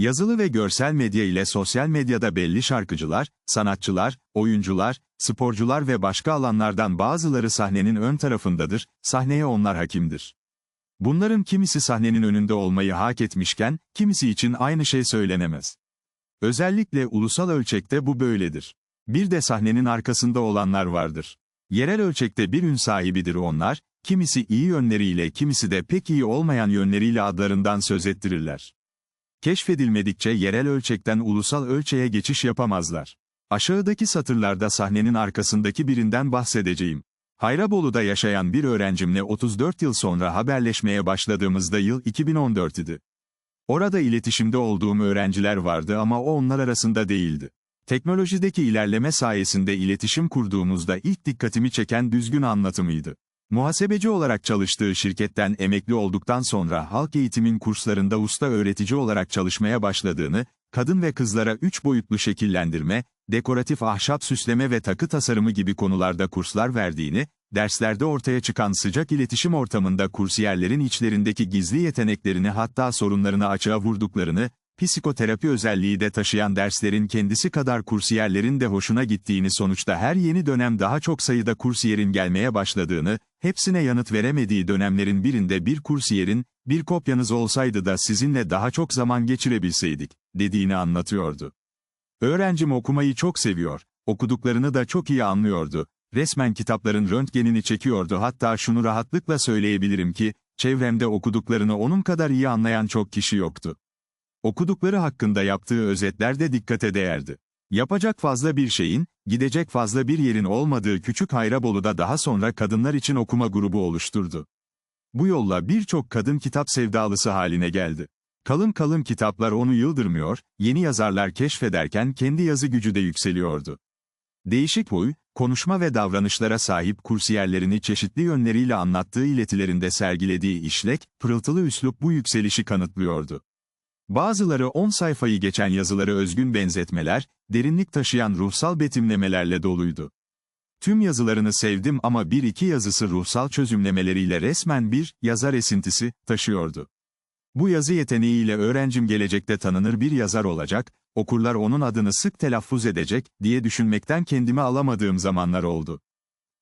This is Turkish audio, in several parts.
Yazılı ve görsel medya ile sosyal medyada belli şarkıcılar, sanatçılar, oyuncular, sporcular ve başka alanlardan bazıları sahnenin ön tarafındadır, sahneye onlar hakimdir. Bunların kimisi sahnenin önünde olmayı hak etmişken, kimisi için aynı şey söylenemez. Özellikle ulusal ölçekte bu böyledir. Bir de sahnenin arkasında olanlar vardır. Yerel ölçekte bir ün sahibidir onlar, kimisi iyi yönleriyle kimisi de pek iyi olmayan yönleriyle adlarından söz ettirirler. Keşfedilmedikçe yerel ölçekten ulusal ölçeğe geçiş yapamazlar. Aşağıdaki satırlarda sahnenin arkasındaki birinden bahsedeceğim. Hayrabolu'da yaşayan bir öğrencimle 34 yıl sonra haberleşmeye başladığımızda yıl 2014 idi. Orada iletişimde olduğum öğrenciler vardı ama o onlar arasında değildi. Teknolojideki ilerleme sayesinde iletişim kurduğumuzda ilk dikkatimi çeken düzgün anlatımıydı. Muhasebeci olarak çalıştığı şirketten emekli olduktan sonra halk eğitimin kurslarında usta öğretici olarak çalışmaya başladığını, kadın ve kızlara üç boyutlu şekillendirme, dekoratif ahşap süsleme ve takı tasarımı gibi konularda kurslar verdiğini, derslerde ortaya çıkan sıcak iletişim ortamında kursiyerlerin içlerindeki gizli yeteneklerini hatta sorunlarını açığa vurduklarını, psikoterapi özelliği de taşıyan derslerin kendisi kadar kursiyerlerin de hoşuna gittiğini sonuçta her yeni dönem daha çok sayıda kursiyerin gelmeye başladığını, hepsine yanıt veremediği dönemlerin birinde bir kursiyerin, bir kopyanız olsaydı da sizinle daha çok zaman geçirebilseydik, dediğini anlatıyordu. Öğrencim okumayı çok seviyor, okuduklarını da çok iyi anlıyordu, resmen kitapların röntgenini çekiyordu hatta şunu rahatlıkla söyleyebilirim ki, çevremde okuduklarını onun kadar iyi anlayan çok kişi yoktu. Okudukları hakkında yaptığı özetler de dikkate değerdi. Yapacak fazla bir şeyin, gidecek fazla bir yerin olmadığı küçük Hayrabolu'da daha sonra kadınlar için okuma grubu oluşturdu. Bu yolla birçok kadın kitap sevdalısı haline geldi. Kalın kalın kitaplar onu yıldırmıyor, yeni yazarlar keşfederken kendi yazı gücü de yükseliyordu. Değişik huy, konuşma ve davranışlara sahip kursiyerlerini çeşitli yönleriyle anlattığı iletilerinde sergilediği işlek, pırıltılı üslup bu yükselişi kanıtlıyordu. Bazıları 10 sayfayı geçen yazıları özgün benzetmeler, derinlik taşıyan ruhsal betimlemelerle doluydu. Tüm yazılarını sevdim ama bir iki yazısı ruhsal çözümlemeleriyle resmen bir, yazar esintisi, taşıyordu. Bu yazı yeteneğiyle öğrencim gelecekte tanınır bir yazar olacak, okurlar onun adını sık telaffuz edecek, diye düşünmekten kendimi alamadığım zamanlar oldu.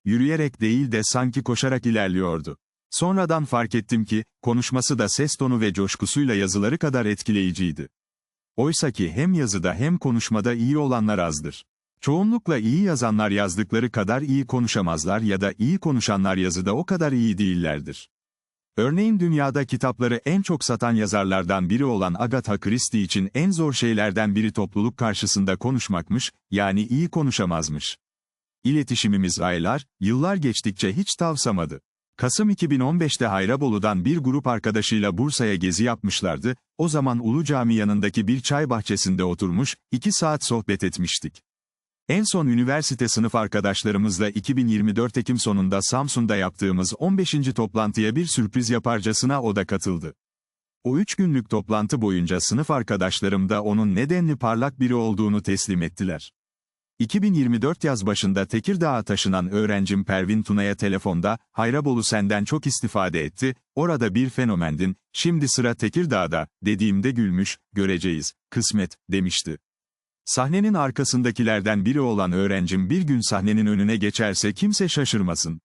Yürüyerek değil de sanki koşarak ilerliyordu. Sonradan fark ettim ki, konuşması da ses tonu ve coşkusuyla yazıları kadar etkileyiciydi. Oysa ki hem yazıda hem konuşmada iyi olanlar azdır. Çoğunlukla iyi yazanlar yazdıkları kadar iyi konuşamazlar ya da iyi konuşanlar yazıda o kadar iyi değillerdir. Örneğin dünyada kitapları en çok satan yazarlardan biri olan Agatha Christie için en zor şeylerden biri topluluk karşısında konuşmakmış, yani iyi konuşamazmış. İletişimimiz aylar, yıllar geçtikçe hiç tavsamadı. Kasım 2015'te Hayrabolu'dan bir grup arkadaşıyla Bursa'ya gezi yapmışlardı, o zaman Ulu Cami yanındaki bir çay bahçesinde oturmuş, iki saat sohbet etmiştik. En son üniversite sınıf arkadaşlarımızla 2024 Ekim sonunda Samsun'da yaptığımız 15. toplantıya bir sürpriz yaparcasına o da katıldı. O üç günlük toplantı boyunca sınıf arkadaşlarım da onun nedenli parlak biri olduğunu teslim ettiler. 2024 yaz başında Tekirdağ'a taşınan öğrencim Pervin Tuna'ya telefonda, Hayrabolu senden çok istifade etti, orada bir fenomendin, şimdi sıra Tekirdağ'da, dediğimde gülmüş, göreceğiz, kısmet, demişti. Sahnenin arkasındakilerden biri olan öğrencim bir gün sahnenin önüne geçerse kimse şaşırmasın.